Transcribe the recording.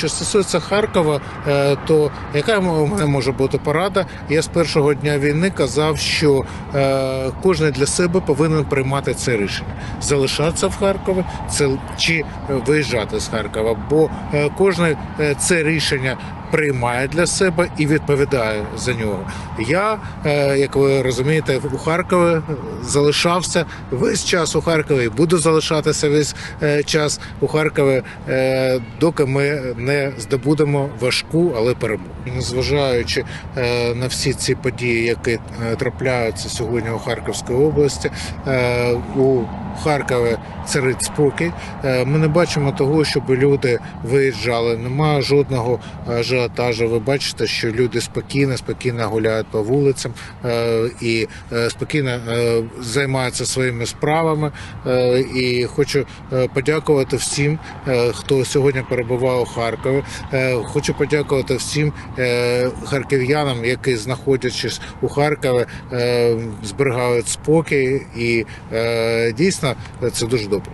що стосується Харкова, е, то яка може бути порада? Я з першого дня війни казав, що е, кожен для себе повинен приймати це рішення: залишатися в Харкові, це чи виїжджати з Харкова, бо е, кожне це рішення. Приймає для себе і відповідає за нього. Я, е, як ви розумієте, у Харкові залишався весь час у Харкові буду залишатися весь е, час у Харкові, е, доки ми не здобудемо важку, але перемогу. Незважаючи на всі ці події, які трапляються сьогодні у Харківській області, е, у Харкові царить спокій. Е, Ми не бачимо того, щоб люди виїжджали. Немає жодного ажіотажу. Ви бачите, що люди спокійно, спокійно гуляють по вулицям е, і е, спокійно е, займаються своїми справами. Е, І хочу е, подякувати всім, е, хто сьогодні перебував у Харкові. Е, Хочу подякувати всім е, харків'янам, які знаходячись у Харкові, е, зберігають спокій, і е, дійсно це дуже добре.